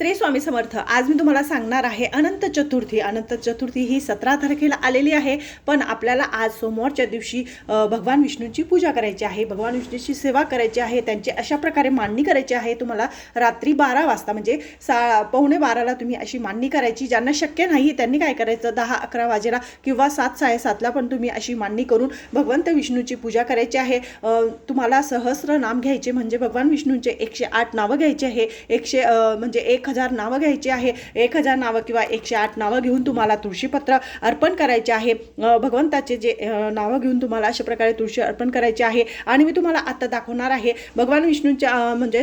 श्री स्वामी समर्थ आज मी तुम्हाला सांगणार आहे अनंत चतुर्थी. अनंत चतुर्थी ही सतरा तारखेला आलेली आहे पण आपल्याला आज सोमवारच्या दिवशी भगवान विष्णूची पूजा करायची आहे. भगवान विष्णूची सेवा करायची आहे त्यांची अशा प्रकारे मांडणी करायची आहे. तुम्हाला रात्री बारा वाजता म्हणजे सा पावणे बाराला तुम्ही अशी मांडणी करायची. ज्यांना शक्य नाही त्यांनी काय करायचं? दहा अकरा वाजेला किंवा सात साडेसातला पण तुम्ही अशी मांडणी करून भगवंत विष्णूची पूजा करायची आहे. तुम्हाला सहस्र नाम घ्यायचे म्हणजे भगवान विष्णूंचे एकशे आठ नावं घ्यायचे आहे. एकशे म्हणजे एक हजार नावं घ्यायची आहे. एक हजार नावं किंवा एकशे आठ नावं घेऊन तुम्हाला तुळशीपत्र अर्पण करायचे आहे. भगवंताचे जे नावं घेऊन तुम्हाला अशा प्रकारे तुळशी अर्पण करायचे आहे. आणि मी तुम्हाला आत्ता दाखवणार आहे. भगवान विष्णूंच्या म्हणजे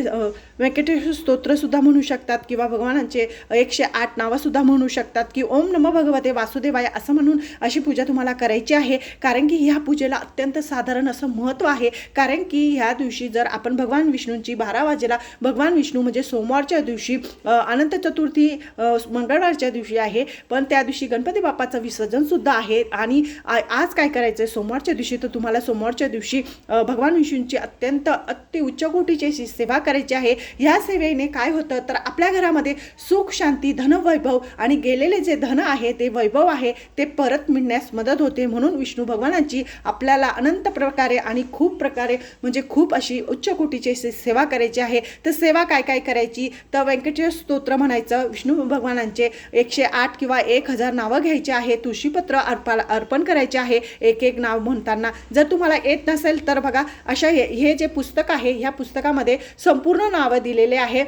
व्यंकटेश्वर स्तोत्रसुद्धा म्हणू शकतात किंवा भगवानांचे एकशे आठ नावंसुद्धा म्हणू शकतात की ओम नम भगवते वासुदेवाय असं म्हणून अशी पूजा तुम्हाला करायची आहे. कारण की ह्या पूजेला अत्यंत साधारण असं महत्त्व आहे. कारण की ह्या दिवशी जर आपण भगवान विष्णूंची बारा वाजेला भगवान विष्णू म्हणजे सोमवारच्या दिवशी अनंत चतुर्थी मंगळवारच्या दिवशी आहे पण त्या दिवशी गणपती बाप्पाचं विसर्जन सुद्धा आहे. आणि आज काय करायचं आहे सोमवारच्या दिवशी तर तुम्हाला सोमवारच्या दिवशी भगवान विष्णूंची अत्यंत अति उच्च कोटीची अशी सेवा करायची आहे. ह्या सेवेने काय होतं? तर आपल्या घरामध्ये सुख शांती धन वैभव आणि गेलेले जे धन आहे ते वैभव आहे ते परत मिळण्यास मदत होते. म्हणून विष्णू भगवानांची आपल्याला अनंत प्रकारे आणि खूप प्रकारे म्हणजे खूप अशी उच्चकोटीची अशी सेवा करायची आहे. तर सेवा काय काय करायची? तर व्यंकटेश्वर स्तोत्र म्हणायचं. विष्णू भगवानांचे एकशे आठ किंवा एक हजार नावं घ्यायची आहे. तुळशीपत्र अर्पाला अर्पण करायचे आहे. एक एक नाव म्हणताना जर तुम्हाला येत नसेल तर बघा अशा हे हे जे पुस्तक आहे ह्या पुस्तकामध्ये संपूर्ण नावं दिलेले आहे.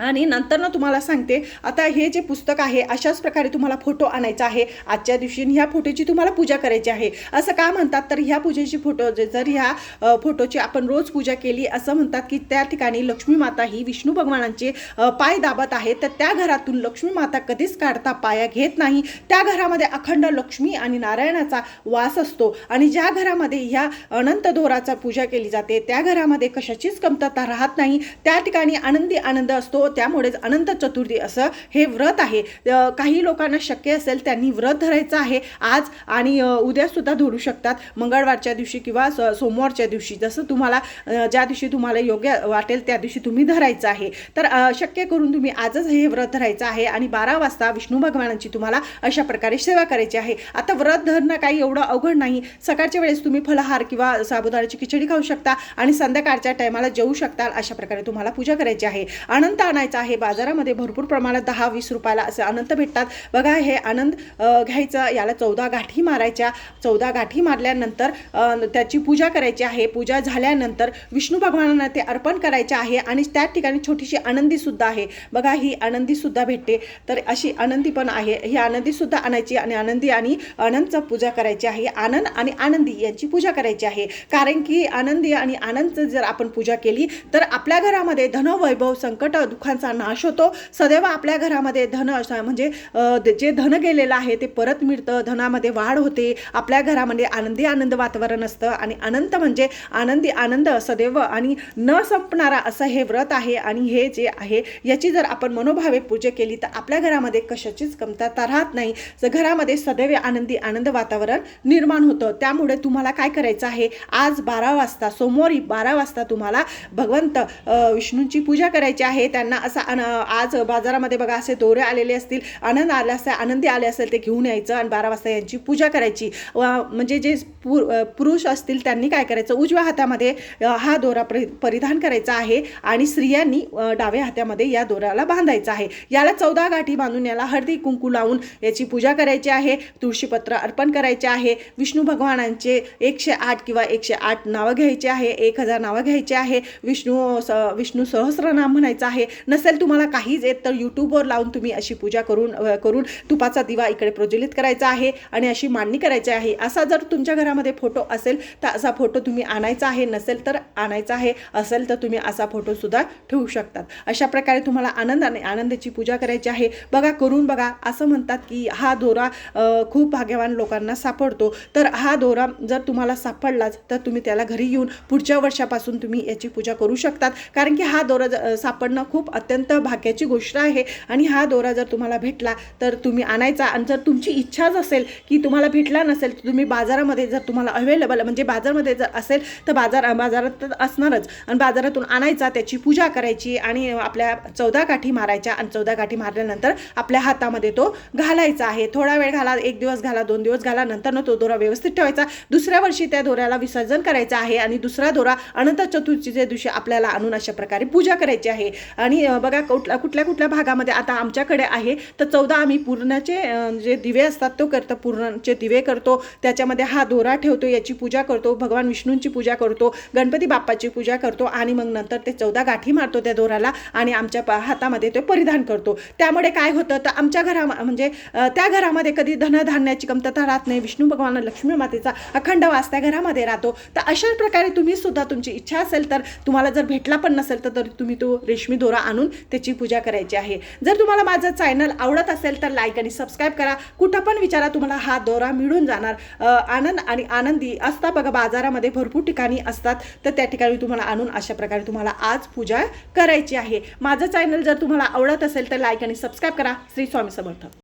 आणि नंतर ना तुम्हाला सांगते आता हे जे पुस्तक आहे अशाच प्रकारे तुम्हाला फोटो आणायचा आहे. आजच्या दिवशी ह्या फोटोची तुम्हाला पूजा करायची आहे. असं का म्हणतात? तर ह्या पूजेची फोटो जर ह्या फोटोची आपण रोज पूजा केली असं म्हणतात की त्या ठिकाणी लक्ष्मी माता ही विष्णू भगवानांचे पाय दाबत आहे. तर त्या घरातून लक्ष्मी माता कधीच काढता पाया घेत नाही. त्या घरामध्ये अखंड लक्ष्मी आणि नारायणाचा वास असतो. आणि ज्या घरामध्ये ह्या अनंत दोराचा पूजा केली जाते त्या घरामध्ये कशाचीच कमतरता राहत नाही. त्या ठिकाणी आनंदी आनंद असतो. त्यामुळेच अनंत चतुर्थी असं हे व्रत आहे. काही लोकांना शक्य असेल त्यांनी व्रत धरायचं आहे आज आणि उद्यासुद्धा धरू शकतात. मंगळवारच्या दिवशी किंवा स- सोमवारच्या दिवशी जसं तुम्हाला ज्या दिवशी तुम्हाला योग्य वाटेल त्या दिवशी तुम्ही धरायचं आहे. तर शक्य करून तुम्ही आजच हे व्रत धरायचं आहे आणि बारा वाजता विष्णू भगवानांची तुम्हाला अशा प्रकारे सेवा करायची आहे. आता व्रत धरणं काही एवढं अवघड नाही. सकाळच्या वेळेस तुम्ही फलाहार किंवा साबुदाण्याची खिचडी खाऊ शकता आणि संध्याकाळच्या टायमाला जेवू शकता अशा प्रकारे तुम्हाला पूजा करायची आहे. अनंत आणायचा आहे. बाजारामध्ये भरपूर प्रमाणात दहा वीस रुपयाला असे अनंत भेटतात. बघा हे आनंद घ्यायचा घ्यायचं याला चौदा गाठी मारायच्या. चौदा गाठी मारल्यानंतर त्याची पूजा करायची आहे. पूजा झाल्यानंतर विष्णू भगवानांना ते अर्पण करायचे आहे आणि त्या ठिकाणी छोटीशी आनंदीसुद्धा आहे. बघा ही आनंदीसुद्धा भेटते. तर अशी आनंदी पण आहे. ही आनंदीसुद्धा आणायची आणि आनंदी आणि आनंदचा पूजा करायची आहे. आनंद आणि आनंदी यांची पूजा करायची आहे. कारण की आनंदी आणि आनंदचं जर आपण पूजा केली तर आपल्या घरामध्ये धन वैभव संकट दुःखांचा नाश होतो. सदैव आपल्या घरामध्ये धन असं म्हणजे जे धन गेलेलं आहे ते परत मिळतं धनामध्ये वाढ होते आपल्या घरामध्ये आनंदी आनंद वातावरण असतं आणि अनंत म्हणजे आनंदी आनंद सदैव आणि न संपणारा असं हे व्रत आहे आणि हे जे आहे याची जर आपण मनोभावे पूजा केली तर आपल्या घरामध्ये कशाचीच कमतरता राहत नाही. तर घरामध्ये सदैव आनंदी आनंद वातावरण निर्माण होतं त्यामुळे तुम्हाला काय करायचं आहे? आज बारा वाजता सोमवारी बारा वाजता तुम्हाला भगवंत विष्णूंची पूजा करायची आहे. त्यांना असा अन- आज बाजारामध्ये बघा असे दोरे आलेले असतील. आनंद आला असेल आनंदी आले असेल ते घेऊन यायचं आणि बारा वाजता यांची पूजा करायची. व म्हणजे जे पु पुरुष असतील त्यांनी काय करायचं? उजव्या हातामध्ये हा दोरा परि परिधान करायचा आहे आणि स्त्रियांनी डाव्या हातामध्ये या दोऱ्याला बांधायचा आहे. याला चौदा गाठी बांधून याला हळदी कुंकू लावून याची पूजा करायची आहे. तुळशीपत्र अर्पण करायचे आहे. विष्णू भगवानांचे एकशे आठ किंवा एकशे आठ नावं घ्यायचे आहे. एक हजार नावं घ्यायचे आहे. विष्णू स विष्णू सहस्रनाम म्हणायचं आहे. नसेल तुम्हाला काहीच येत तर यूट्यूबवर लावून तुम्ही अशी पूजा करून करून तुपाचा दिवा इकडे प्रज्वलित करायचा आहे आणि अशी मांडणी करायची आहे. असा जर तुमच्या घरामध्ये फोटो असेल तर असा फोटो तुम्ही आणायचा आहे. नसेल तर आणायचा आहे. असेल तर तुम्ही असा फोटोसुद्धा ठेवू शकतात. अशा प्रकारे तुम्हाला आनंदाने आनंदाची पूजा करायची आहे. बघा करून बघा. असं म्हणतात की हा दोरा खूप भाग्यवान लोकांना सापडतो. तर हा दोरा जर तुम्हाला सापडलाच तर तुम्ही त्याला घरी येऊन पुढच्या वर्षापासून तुम्ही याची पूजा करू शकतात. कारण की हा दोरा सापडणं खूप खूप अत्यंत भाग्याची गोष्ट आहे. आणि हा दोरा जर तुम्हाला भेटला तर तुम्ही आणायचा. आणि जर तुमची इच्छाच असेल की तुम्हाला भेटला नसेल तर तुम्ही बाजारामध्ये जर तुम्हाला अवेलेबल म्हणजे बाजारमध्ये जर असेल तर बाजार बाजारात तर असणारच. आणि बाजारातून आणायचा त्याची पूजा करायची आणि आपल्या चौदा काठी मारायच्या. आणि चौदा काठी मारल्यानंतर आपल्या हातामध्ये तो घालायचा आहे. थोडा वेळ घाला एक दिवस घाला दोन दिवस घाला नंतर तो दोरा व्यवस्थित ठेवायचा. दुसऱ्या वर्षी त्या दोऱ्याला विसर्जन करायचं आहे. आणि दुसरा दोरा अनंत चतुर्थीच्या दिवशी आपल्याला आणून अशा प्रकारे पूजा करायची आहे. आणि बघा कुठल्या कुठल्या कुठल्या भागामध्ये आता आमच्याकडे आहे तर चौदा आम्ही पूर्णाचे जे दिवे असतात तो करतो पूर्णाचे दिवे करतो त्याच्यामध्ये हा दोरा ठेवतो याची पूजा करतो भगवान विष्णूंची पूजा करतो गणपती बाप्पाची पूजा करतो आणि मग नंतर ते चौदा गाठी मारतो त्या दोराला आणि आमच्या हातामध्ये तो परिधान करतो. त्यामुळे काय होतं तर आमच्या घरा म्हणजे त्या घरामध्ये कधी धनधान्याची कमतरता राहत नाही विष्णू भगवान लक्ष्मी मातेचा अखंड वास त्या घरामध्ये राहतो तर अशा प्रकारे तुम्ही सुद्धा तुमची इच्छा असेल तर तुम्हाला जर भेटला पण नसेल तर तुम्ही तो रेशमी दोरा आणून त्याची पूजा करायची आहे. जर तुम्हाला माझं चॅनल आवडत असेल तर लाईक आणि सबस्क्राईब करा. कुठं पण विचारा तुम्हाला हा दौरा मिळून जाणार. आनंद आणि आनंदी असता बघा बाजारामध्ये भरपूर ठिकाणी असतात. तर त्या ठिकाणी तुम्हाला आणून अशा प्रकारे तुम्हाला आज पूजा करायची आहे. माझं चॅनल जर तुम्हाला आवडत असेल तर लाईक आणि सबस्क्राईब करा. श्री स्वामी समर्थ.